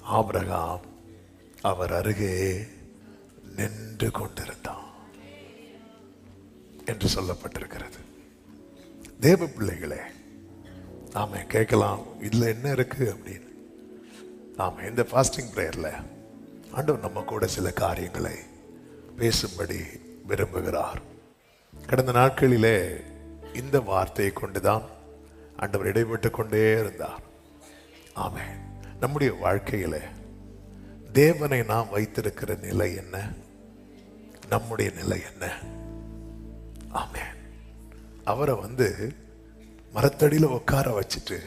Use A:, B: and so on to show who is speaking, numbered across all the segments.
A: Abraham அவர் அருகே நின்று கொண்டிருந்தான் என்று சொல்லப்பட்டிருக்கிறது. தேவ பிள்ளைகளே நாம கேட்கலாம் இதுல என்ன இருக்கு? அப்படின்னு. நாம் இந்த ஃபாஸ்டிங் ப்ரேயர்ல ஆண்டவர் நம்ம கூட சில காரியங்களை பேசும்படி விரும்புகிறார். கடந்த நாட்களிலே இந்த வார்த்தையை கொண்டுதான் ஆண்டவர் இடைப்பட்டு கொண்டே இருந்தார். ஆமே நம்முடைய வாழ்க்கையில் தேவனை நாம் வைத்திருக்கிற நிலை என்ன? நம்முடைய நிலை என்ன? ஆமே அவரை வந்து மரத்தடியில் உட்கார வச்சுட்டு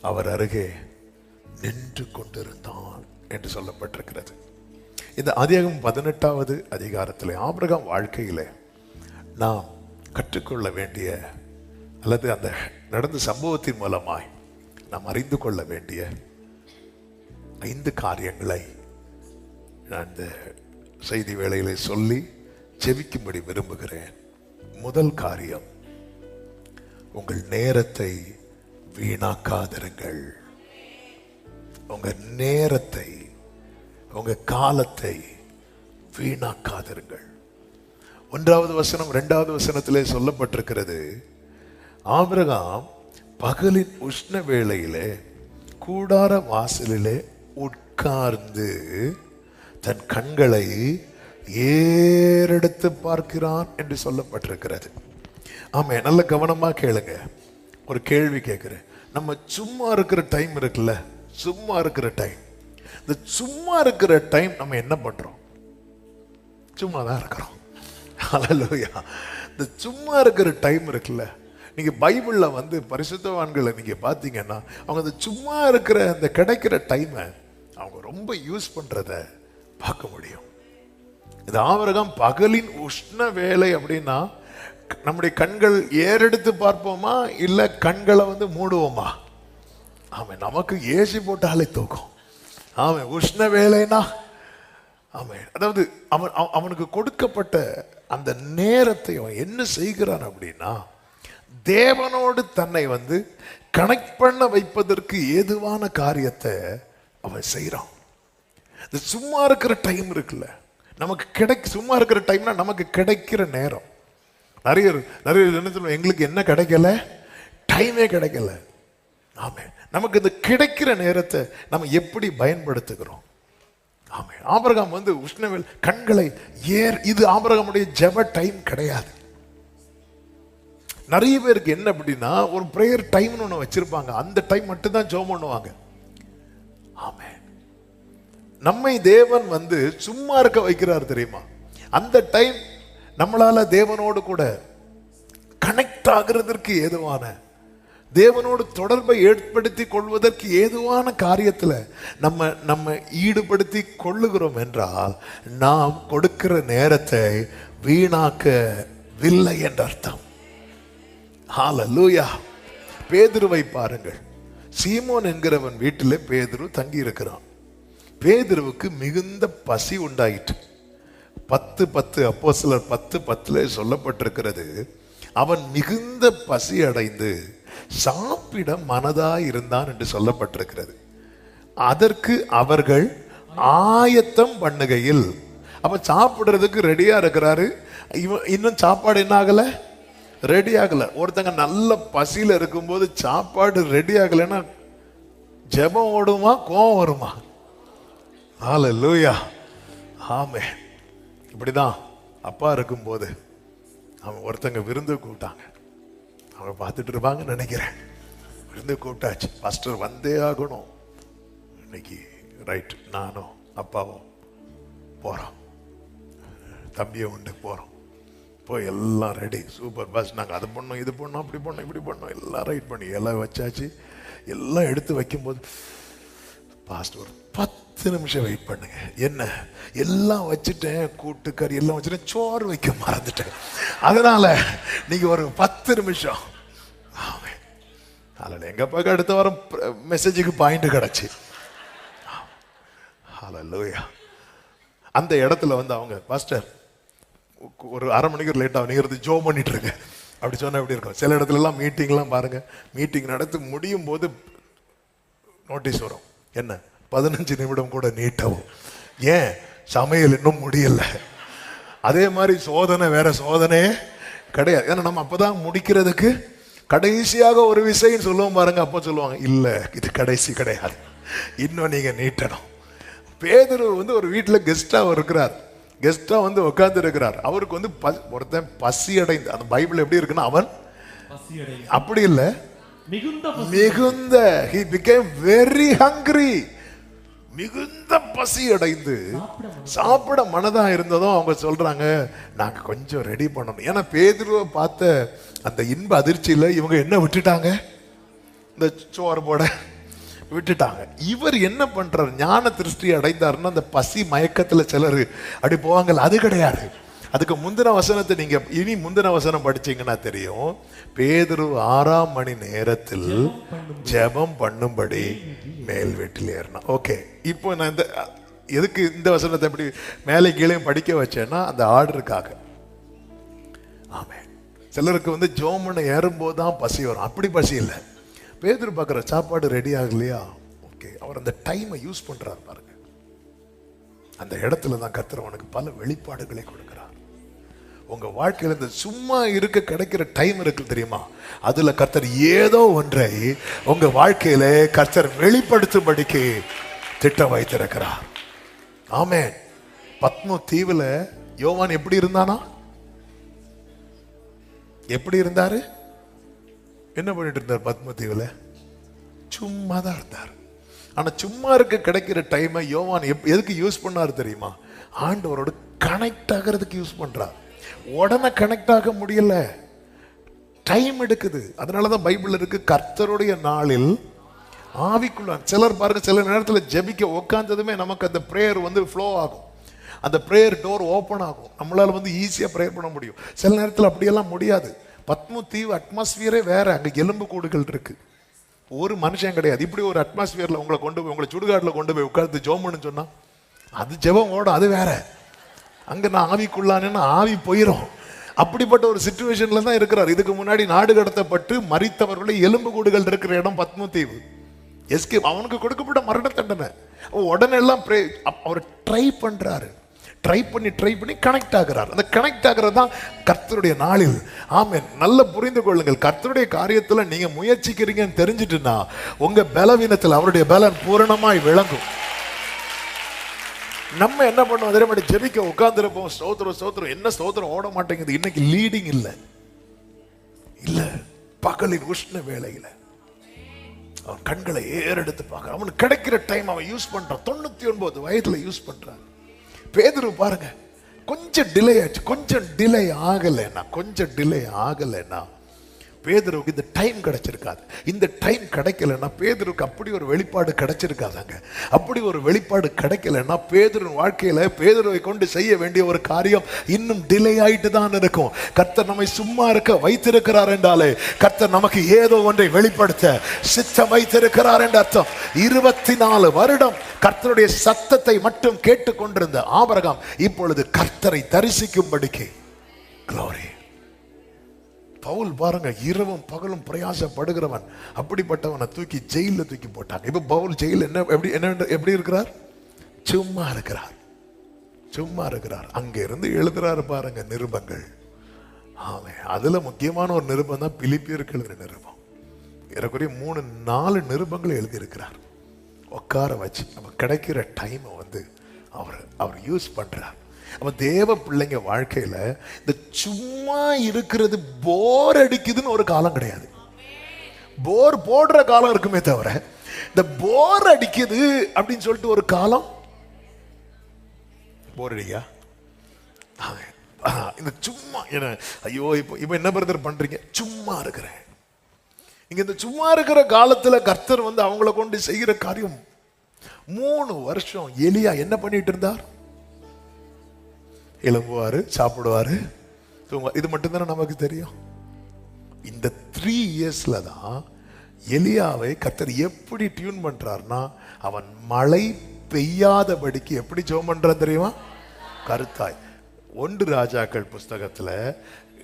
A: அவர் அருகே நின்று கொண்டிருந்தான் என்று சொல்லப்பட்டிருக்கிறது. இந்த அதிகம் பதினெட்டாவது அதிகாரத்தில் ஆபிரகாம் வாழ்க்கையில் நாம் கற்றுக்கொள்ள வேண்டிய அல்லது அந்த நடந்த சம்பவத்தின் மூலமாய் நாம் அறிந்து கொள்ள வேண்டிய ஐந்து காரியங்களை நான் இந்த செய்தி வேளையிலே சொல்லி ஜெபிக்கும்படி விரும்புகிறேன். முதல் காரியம் உங்கள் நேரத்தை வீணாக்காதிருங்கள். உங்க நேரத்தை உங்க காலத்தை வீணாக்காதிருங்கள். ஒன்றாவது வசனம் இரண்டாவது வசனத்திலே சொல்லப்பட்டிருக்கிறது ஆபிரகாம் பகலின் உஷ்ண வேளையிலே கூடார வாசலிலே உட்கார்ந்து தன் கண்களை ஏறெடுத்து பார்க்கிறான் என்று சொல்லப்பட்டிருக்கிறது. ஆமே நல்ல கவனமாக கேளுங்க. ஒரு கேள்வி கேட்குறேன் நம்ம சும்மா இருக்கிற டைம் இருக்குல்ல? சும்மா இருக்கிற டைம் இந்த சும்மா இருக்கிற டைம் நம்ம என்ன பண்ணுறோம் சும்மா தான் இருக்கிறோம். ஹalleluya. இந்த சும்மா இருக்கிற டைம் இருக்குல்ல? நீங்கள் பைபிளில் வந்து பரிசுத்தவான்களை நீங்கள் பார்த்தீங்கன்னா அவங்க அந்த சும்மா இருக்கிற அந்த கிடைக்கிற டைமை அவங்க ரொம்ப யூஸ் பண்றத பார்க்க முடியும். இது ஆவரகம் பகலின் உஷ்ண வேலை அப்படின்னா நம்முடைய கண்கள் ஏறெடுத்து பார்ப்போமா இல்ல கண்களை வந்து மூடுவோமா? ஆமாம் நமக்கு ஏசி போட்டாலே தூக்கும். ஆமாம் உஷ்ண வேலைனா ஆமாம் அதாவது அவன் அவ- அவனுக்கு கொடுக்கப்பட்ட அந்த நேரத்தை அவன் என்ன செய்கிறான் அப்படின்னா தேவனோடு தன்னை வந்து கனெக்ட் பண்ண வைப்பதற்கு ஏதுவான காரியத்தை அவன் செய்கிறான் இந்த சும்மா இருக்கிற டைம் இருக்குல்ல நமக்கு கிடைக்க சும்மா இருக்கிற டைம்னா நமக்கு கிடைக்கிற நேரம். நிறைய நிறைய என்ன சொல்லுவோம் எங்களுக்கு என்ன கிடைக்கல? டைமே கிடைக்கல. ஆமே நமக்கு இந்த கிடைக்கிற நேரத்தை நம்ம எப்படி பயன்படுத்துகிறோம்? ஆமே ஆபரகம் வந்து உஷ்ணவேல் கண்களை ஏர் இது ஆபரகமுடைய ஜப டைம் கிடையாது. நிறைய பேருக்கு என்ன அப்படின்னா ஒரு ப்ரேயர் டைம்னு ஒன்று வச்சிருப்பாங்க. அந்த டைம் மட்டும்தான் ஜோம் பண்ணுவாங்க. ஆமே நம்மை தேவன் வந்து சும்மா இருக்க வைக்கிறார் தெரியுமா? அந்த டைம் நம்மளால தேவனோடு கூட கனெக்ட் ஆகிறதற்கு ஏதுவான தேவனோடு தொடர்பை ஏற்படுத்தி கொள்வதற்கு ஏதுவான காரியத்தில் நம்ம நம்ம ஈடுபடுத்தி கொள்ளுகிறோம் என்றால் நாம் கொடுக்கிற நேரத்தை வீணாக்கவில்லை என்ற அர்த்தம். ஹால லூயா பேதுருவை பாருங்கள். சீமோன் என்கிறவன் வீட்டில் பேதுரு தங்கி இருக்கிறான் பேதுருவுக்கு மிகுந்த பசி உண்டாயிற்று. பத்து பத்து அப்போ சிலர் பத்து பத்துல சொல்லப்பட்டிருக்கிறது அவன் மிகுந்த பசி அடைந்து சாப்பிட மனதாய் இருந்தான் என்று சொல்லப்பட்டிருக்கிறது. அதற்கு அவர்கள் ஆயத்தம் பண்ணுகையில் அப்ப சாப்பிடுறதுக்கு ரெடியா இருக்கிறாரு. இவன் இன்னும் சாப்பாடு என்ன ஆகலை? ரெடி ஆகலை ஒருத்தங்க நல்ல பசியில் இருக்கும்போது சாப்பாடு ரெடி ஆகலைன்னா ஜெபம் ஓடுமா கோவம் வருமா? ஹalleluya ஆமே இப்படிதான் அப்பா இருக்கும்போது அவன் ஒருத்தங்க விருந்து கூப்பிட்டாங்க. அவங்க பார்த்துட்டு இருப்பாங்கன்னு நினைக்கிறேன். விருந்து கூப்பிட்டாச்சு. பாஸ்டர் வந்தே ஆகணும். இன்னைக்கு ரைட் நானும் அப்பாவும் போகிறோம் தம்பியை உண்டு போகிறோம் போய் எல்லாம் ரெடி சூப்பர் பஸ் நாங்கள் அது பண்ணோம் இது பண்ணோம் அப்படி பண்ணோம் இப்படி பண்ணோம். எல்லாம் ரைட் பண்ணி எல்லாம் வச்சாச்சு. எல்லாம் எடுத்து வைக்கும்போது பாஸ்ட் ஒரு பத்து நிமிஷம் வெயிட் பண்ணுங்க. என்ன? எல்லாம் வச்சுட்டேன் கூட்டுக்கறி எல்லாம் வச்சுட்டேன் சோறு வைக்க மறந்துட்டேன். அதனால நீங்கள் ஒரு பத்து நிமிஷம். ஆமாம் அதில் எங்க அடுத்த வாரம் மெசேஜுக்கு பாயிண்ட் கிடச்சி. ஹalleluya அந்த இடத்துல வந்து அவங்க பாஸ்டர் ஒரு அரை மணிக்கு லேட் ஆகும். நீங்க இருந்து ஜோ பண்ணிட்டு இருங்க அப்படி சொன்னால் எப்படி இருக்கும்? சில இடத்துலலாம் மீட்டிங்லாம் பாருங்க. மீட்டிங் நடத்தி முடியும் போது நோட்டீஸ் வரும். என்ன? பதினஞ்சு நிமிடம் கூட நீட்டவும். ஏன்? சமையல் இன்னும் முடியலை. அதே மாதிரி சோதனை வேற சோதனையே கிடையாது. ஏன்னா நம்ம அப்பதான் முடிக்கிறதுக்கு கடைசியாக ஒரு விஷயம் சொல்லுவோம் பாருங்க. அப்போ சொல்லுவாங்க இல்லை இது கடைசி கிடையாது. இன்னும் நீங்கள் நீட்டணும். பேதுரு வந்து ஒரு வீட்டில் கெஸ்டாக இருக்கிறார். கெஸ்டா வந்து உட்கார்ந்து இருக்கிறார் அவருக்கு வந்து ப- ஒருத்தன் பசி அடைந்து அந்த பைபிள் எப்படி இருக்குன்னா அவன் அப்படி இல்லை.
B: மிகுந்த
A: மிகுந்த he became very hungry. மிகுந்த பசி அடைந்து சாப்பிட மனதா இருந்ததும் அவங்க சொல்றாங்க நாங்க கொஞ்சம் ரெடி பண்ணணும். ஏன்னா பேதுருவை பார்த்த அந்த இன்ப அதிர்ச்சியில இவங்க என்ன விட்டுட்டாங்க? இந்த சோறு போட. விட்டுட்டாங்க. இவர் என்ன பண்ணுறார் ஞான திருஷ்டி அடைந்தாருன்னா அந்த பசி மயக்கத்துல சிலர் அப்படி போவாங்கல்ல அது கிடையாது. அதுக்கு முந்தின வசனத்தை நீங்க இனி முந்தின வசனம் படிச்சீங்கன்னா தெரியும். பேதுரு ஆறாம் மணி நேரத்தில் ஜெபம் பண்ணும்படி மேல் வீட்டில் ஏறினா ஓகே இப்போ நான் இந்த எதுக்கு இந்த வசனத்தை எப்படி மேலே கீழே படிக்க வச்சேன்னா அந்த ஆர்டருக்காக. ஆமே சிலருக்கு வந்து ஜோமனை ஏறும்போது தான் பசி வரும். அப்படி பசி இல்லை. பேதர் பார்க்குற சாப்பாடு ரெடி ஆகலையா? ஓகே அவர் அந்த டைமை யூஸ் பண்ணுறாரு பாருங்க. அந்த இடத்துல தான் கர்த்தர் உனக்கு பல வெளிப்பாடுகளை கொடுக்குறார். உங்கள் வாழ்க்கையில் இந்த சும்மா இருக்க கிடைக்கிற டைம் இருக்கு தெரியுமா? அதில் கர்த்தர் ஏதோ ஒன்றை உங்கள் வாழ்க்கையில கர்த்தர் வெளிப்படுத்தும்படிக்கு திட்டம் வைத்திருக்கிறார். ஆமே பத்ம தீவில் யோவான் எப்படி இருந்தானா? எப்படி இருந்தாரு? என்ன பண்ணிட்டு இருந்தார் பத்மதீவில் சும்மா தான் இருந்தார். ஆனால் சும்மா இருக்க கிடைக்கிற டைமை யோவான் எப்- எதுக்கு யூஸ் பண்ணாரு தெரியுமா? ஆண்டவரோட கனெக்ட் ஆகிறதுக்கு யூஸ் பண்ணுறார் உடனே கனெக்ட் ஆக முடியல. டைம் எடுக்குது. அதனால தான் பைபிள் இருக்கு கர்த்தருடைய நாளில் ஆவிக்குள்ள சிலர் பாருங்க சில நேரத்தில் ஜெபிக்க உட்காந்ததுமே நமக்கு அந்த ப்ரேயர் வந்து ஃப்ளோ ஆகும். அந்த ப்ரேயர் டோர் ஓப்பன் ஆகும். நம்மளால வந்து ஈஸியாக ப்ரேயர் பண்ண முடியும். சில நேரத்தில் அப்படியெல்லாம் முடியாது. பத்ம தீவு அட்மாஸ்பியரே வேற. அங்கே எலும்பு கூடுகள் இருக்கு. ஒரு மனுஷன் கிடையாது. இப்படி ஒரு அட்மாஸ்பியரில் உங்களை கொண்டு போய் உங்களை சுடுகாட்டில் கொண்டு போய் உட்காந்து ஜோம்னு சொன்னால் அது ஜெபம் ஓடும் அது வேற. அங்கே நான் ஆவிக்குள்ளானேன்னா ஆவி போயிடும் அப்படிப்பட்ட ஒரு சுச்சுவேஷனில் தான் இருக்கிறார். இதுக்கு முன்னாடி நாடு கடத்தப்பட்டு மறித்தவர்களை எலும்பு கூடுகள் இருக்கிற இடம் பத்மதீவு எஸ்கே அவனுக்கு கொடுக்கப்பட்ட மரண தண்டனை. உடனே எல்லாம் அப்- அவர் ட்ரை பண்ணுறாரு ட்ரை பண்ணி ட்ரை பண்ணி கனெக்ட் ஆகிறார். அந்த கனெக்ட் ஆகிறது தான் கர்த்தருடைய நாளில். ஆமாம் நல்ல புரிந்து கொள்ளுங்கள். கர்த்தருடைய காரியத்தில் நீங்கள் முயற்சிக்கிறீங்கன்னு தெரிஞ்சிட்டுன்னா உங்கள் பலவீனத்தில் அவருடைய பலன் பூரணமாய் விளங்கும். நம்ம என்ன பண்ணுவோம்? அதே மாதிரி ஜெபிக்க உட்காந்துருப்போம் ஸ்தோத்திரம் ஸ்தோத்திரம். என்ன ஸ்தோத்திரம்? ஓட மாட்டேங்குது. இன்னைக்கு லீடிங் இல்லை. இல்லை. பகலின் உஷ்ண வேலையில் அவன் கண்களை ஏறெடுத்து பார்க்க அவனுக்கு கிடைக்கிற டைம் அவன் யூஸ் பண்ணுறான் தொண்ணூற்றி ஒன்பது வயதில் யூஸ் பண்ணுறான் பேதுரு பாருங்க கொஞ்சம் டிலே ஆச்சு கொஞ்சம் டிலே ஆகலைன்னா கொஞ்சம் டிலே ஆகலைன்னா பேதுருவுக்கு இந்த டைம் கிடைச்சிருக்காது. இந்த டைம் கிடைக்கலன்னா பேதுருக்கு அப்படி ஒரு வெளிப்பாடு கிடைச்சிருக்காதாங்க. அப்படி ஒரு வெளிப்பாடு கிடைக்கலன்னா பேதுருவின் வாழ்க்கையில பேதுருவை கொண்டு செய்ய வேண்டிய ஒரு காரியம் இன்னும் டிலே ஆயிட்டு தான் இருக்கும். கர்த்தர் நம்மை சும்மா இருக்க வைத்திருக்கிறார் என்றாலே கர்த்தர் நமக்கு ஏதோ ஒன்றை வெளிப்படுத்த சித்தம் வைத்திருக்கிறார் என்ற அர்த்தம். இருபத்தி நாலு வருடம் கர்த்தருடைய சத்தத்தை மட்டும் கேட்டுக்கொண்டிருந்த ஆபரகம் இப்பொழுது கர்த்தரை தரிசிக்கும்படிக்கு பவுல் பாருங்க இரவும் பகலும் பிரயாசப்படுகிறவன். அப்படிப்பட்டவனை தூக்கி ஜெயிலில் தூக்கி போட்டாங்க இப்போ பவுல் ஜெயில் என்ன எப்படி என்ன எப்படி இருக்கிறார்? சும்மா இருக்கிறார். சும்மா இருக்கிறார். அங்கே இருந்து எழுதுறாரு பாருங்க நிருபங்கள். ஆமே அதில் முக்கியமான ஒரு நிருபம் தான் பிலிப்பியர்கள் நிருபம். ஏறக்குறைய மூணு நாலு நிருபங்கள் எழுதியிருக்கிறார். உட்கார வச்சு நம்ம கிடைக்கிற டைமை வந்து அவர் அவர் யூஸ் பண்ணுறார் அப்போ தேவ பிள்ளைங்க வாழ்க்கையில இந்த சும்மா இருக்கிறது போர் அடிக்குதுன்னு ஒரு காலம் கிடையாது. போர் போடுற காலம் இருக்குமே தவிர இந்த போர் அடிக்குது அப்படின்னு சொல்லிட்டு ஒரு காலம்? போர் அடிக்கா இந்த சும்மா என்ன ஐயோ இப்போ இப்போ என்ன பிரதர் பண்றீங்க? சும்மா இருக்கிறேன். இங்கே இந்த சும்மா இருக்கிற காலத்துல கர்த்தர் வந்து அவங்கள கொண்டு செய்கிற காரியம் மூணு வருஷம் எலியா என்ன பண்ணிட்டு இருந்தார்? எழும்புவார் சாப்பிடுவாரு தூங்குவார். இது மட்டும்தானே நமக்கு தெரியும்? இந்த த்ரீ இயர்ஸில் தான் எலியாவை கத்தர் எப்படி டியூன் பண்ணுறாருனா அவன் மழை பெய்யாதபடிக்கு எப்படி ஜோம் பண்ணுறான் தெரியுமா? கருத்தாய். ஒன்று ராஜாக்கள் புஸ்தகத்தில்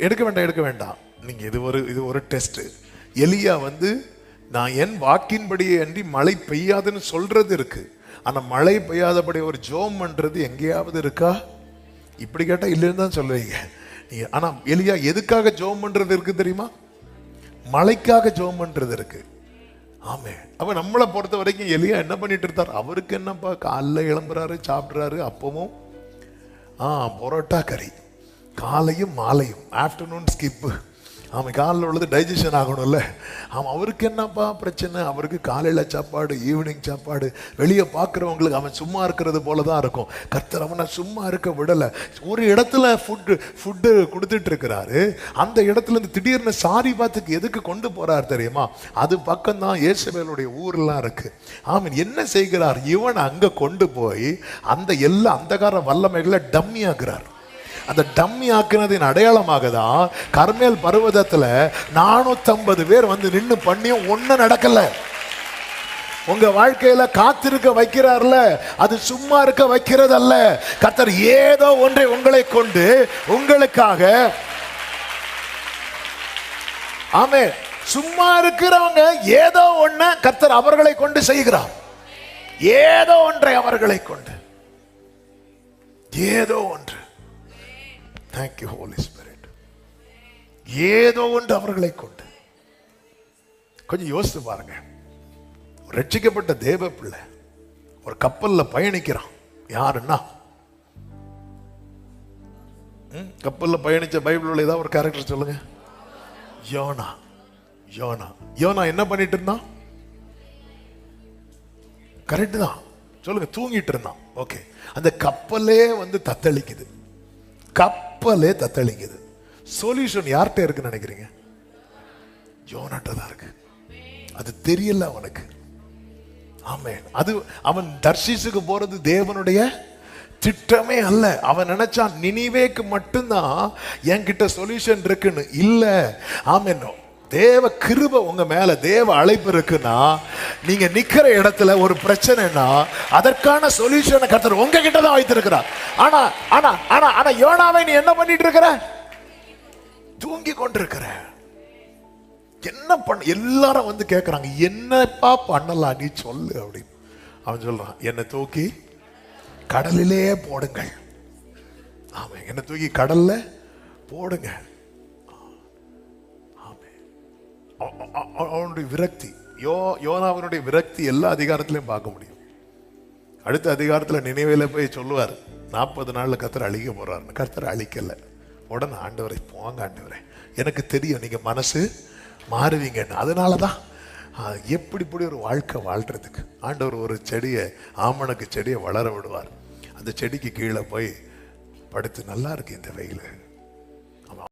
A: எடுக்க வேண்டாம் எடுக்க வேண்டாம். நீங்கள் இது ஒரு இது ஒரு டெஸ்ட்டு எலியா வந்து நான் என் வாக்கின்படியே அன்றி மழை பெய்யாதுன்னு சொல்கிறது இருக்குது ஆனால் மழை பெய்யாதபடி ஒரு ஜோம் பண்ணுறது எங்கேயாவது இருக்கா? இப்படி கேட்டால் இல்லைன்னு தான் சொல்லுவீங்க. நீ ஆனால் எலியா எதுக்காக ஜோம் பண்ணுறது இருக்குது தெரியுமா? மலைக்காக ஜோம் பண்ணுறது இருக்குது ஆமே. அப்போ நம்மளை பொறுத்த வரைக்கும் எலியா என்ன பண்ணிட்டு இருந்தார் அவருக்கு என்னப்பா காலைல இளம்புறாரு சாப்பிட்றாரு அப்பவும் ஆ பரோட்டா கறி. காலையும் மாலையும் ஆஃப்டர்நூன் ஸ்கிப்பு. அவன் காலையில் உள்ளது டைஜஷன் ஆகணும்ல. அவன் அவருக்கு என்னப்பா பிரச்சனை? அவருக்கு காலையில் சாப்பாடு ஈவினிங் சாப்பாடு. வெளியே பார்க்குறவங்களுக்கு அவன் சும்மா இருக்கிறது போல தான் இருக்கும். கர்த்தர் அவனை சும்மா இருக்க விடலை. ஒரு இடத்துல ஃபுட்டு ஃபுட்டு கொடுத்துட்டு இருக்கிறாரு. அந்த இடத்துல இருந்து திடீர்னு சாரி பாத்துக்கு எதுக்கு கொண்டு போகிறார் தெரியுமா? அது பக்கம்தான் இயேசுவேலுடைய ஊர்லாம் இருக்குது ஆமீன். என்ன செய்கிறார்? இவன் அங்கே கொண்டு போய் அந்த எல்லா அந்தகார வல்லமைகளை டம்மி ஆகிறார் அந்த டம்மி ஆக்குனதின் அடையாளமாக தான் கர்மேல் பருவதத்தில் நானூற்றம்பது பேர் வந்து நின்னு பண்ணியும் ஒண்ணும் நடக்கல. உங்க வாழ்க்கையில காத்திருக்க வைக்கிறார்ல அது சும்மா இருக்க வைக்கிறது அல்ல கத்தர் ஏதோ ஒன்றை உங்களை கொண்டு உங்களுக்காக ஆமே சும்மா இருக்கிறவங்க ஏதோ ஒண்ண கத்தர் அவர்களை கொண்டு செய்கிறார். ஏதோ ஒன்றை அவர்களை கொண்டு. ஏதோ ஒன்று. தேங்க்யூ ஹோலி ஸ்பிரிட் ஏதோ ஒன்று அவர்களை கொண்டு. கொஞ்சம் யோசித்து பாருங்க. ரட்சிக்கப்பட்ட தேவ பிள்ளை ஒரு கப்பல்ல பயணிக்கிறான். யாருன்னா? கப்பலில் கப்பல்ல பயணிச்ச பைபிள் ஏதாவது ஒரு கேரக்டர் சொல்லுங்க. YONO YONO. யோனா என்ன பண்ணிட்டு இருந்தான்? கரெக்ட் தான். சொல்லுங்க தூங்கிட்டு இருந்தான். ஓகே அந்த கப்பலே வந்து தத்தளிக்குது. கப்பலே தத்தளிக்குது. சொல்யூஷன் யார்கிட்ட இருக்குன்னு நினைக்கிறீங்க? ஜோனாட்ட தான் இருக்கு. அது தெரியல அவனுக்கு. ஆமே அது அவன் தர்ஷிஸுக்கு போறது தேவனுடைய திட்டமே அல்ல. அவன் நினைச்சான் நினிவேக்கு மட்டும்தான் என்கிட்ட சொல்யூஷன் இருக்குன்னு. இல்லை. ஆமென். தேவ கிருப உங்க மேல தேவ அழைப்பு இருக்குன்னா நீங்க நிக்கிற இடத்துல ஒரு பிரச்சனைனா அதற்கான சொல்யூஷனை கர்த்தர் உங்ககிட்ட தான் வைத்திருக்கிறார். ஆனா ஆனா ஆனா ஆனா யோனாவை நீ என்ன பண்ணிட்டு இருக்கிற? தூங்கி கொண்டிருக்கிற. என்ன பண்ண எல்லாரும் வந்து கேட்குறாங்க என்னப்பா பண்ணலாம்? நீ சொல்லு அப்படின்னு. அவன் சொல்றான் என்னை தூக்கி கடலிலே போடுங்கள். ஆமாம் என்னை தூக்கி கடல்ல போடுங்க. அவனுடைய விரக்தி. யோ யோனாவினுடைய விரக்தி எல்லா அதிகாரத்திலையும் பார்க்க முடியும். அடுத்த அதிகாரத்தில் நினைவில் போய் சொல்லுவார் நாற்பது நாளில் கத்தரை அழிக்க போகிறாருன்னு கத்தரை அழிக்கலை. உடனே ஆண்டவரை போங்க ஆண்டவரை. எனக்கு தெரியும் நீங்கள் மனசு மாறுவீங்கன்னு. அதனால தான் எப்படி இப்படி ஒரு வாழ்க்கை வாழ்கிறதுக்கு ஆண்டவர் ஒரு செடியை ஆமணக்கு செடியை வளர விடுவார். அந்த செடிக்கு கீழே போய் படுத்து நல்லா இருக்கு இந்த வெயில்.